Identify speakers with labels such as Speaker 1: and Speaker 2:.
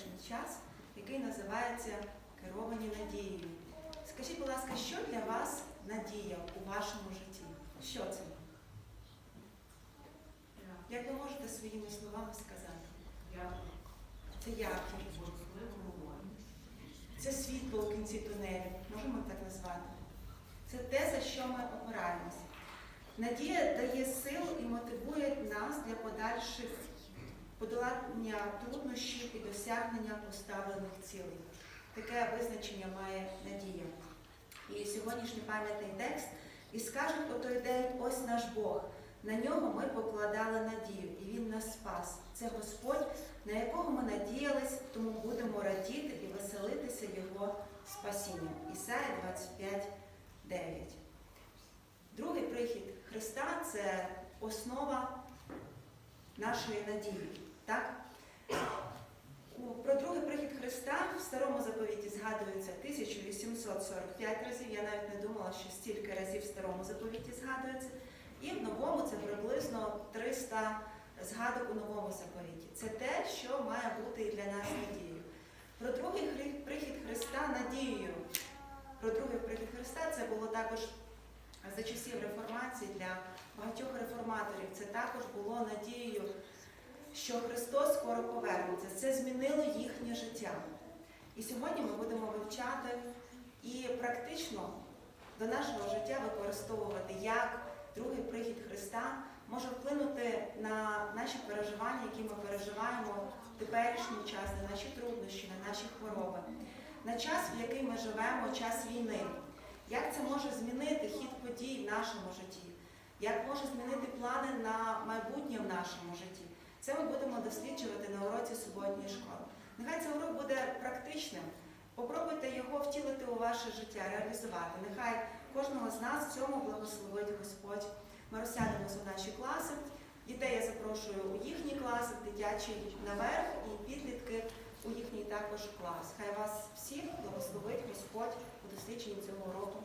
Speaker 1: теперішній час, який називається керовані надією. Скажіть, будь ласка, що для вас надія у вашому житті? Що це? Як ви можете своїми словами сказати? Це якість. Це світло у кінці тунелю, можемо так назвати. Це те, за що ми опираємось. Надія дає сил і мотивує нас для подальших подолання труднощів і досягнення поставлених цілей. Таке визначення має надія. І сьогоднішній пам'ятний текст і скажуть у той день ось наш Бог. На нього ми покладали надію, і Він нас спас. Це Господь, на якого ми надіялись, тому будемо радіти і веселитися Його спасінням. Ісая 25, 9. Другий прихід Христа це основа нашої надії. Так? Про другий прихід Христа в старому заповіті згадується 1845 разів. Я навіть не думала, що стільки разів в старому заповіті згадується. І в новому це приблизно 300 згадок у новому заповіті. Це те, що має бути і для нас надією. Про другий прихід Христа надією. Про другий прихід Христа це було також за часів реформації для багатьох реформаторів. Це також було надією, що Христос скоро повернеться. Це змінило їхнє життя. І сьогодні ми будемо вивчати і практично до нашого життя використовувати, як другий прихід Христа може вплинути на наші переживання, які ми переживаємо в теперішній час, на наші труднощі, на наші хвороби, на час, в який ми живемо, час війни. Як це може змінити хід подій в нашому житті? Як може змінити плани на майбутнє в нашому житті? Це ми будемо досліджувати на уроці суботньої школи. Нехай цей урок буде практичним. Попробуйте його втілити у ваше життя, реалізувати. Нехай кожного з нас в цьому благословить Господь. Ми розсядемося у наші класи. Дітей я запрошую у їхні класи, дитячий наверх і підлітки у їхній також клас. Хай вас всіх благословить Господь у дослідженні цього уроку.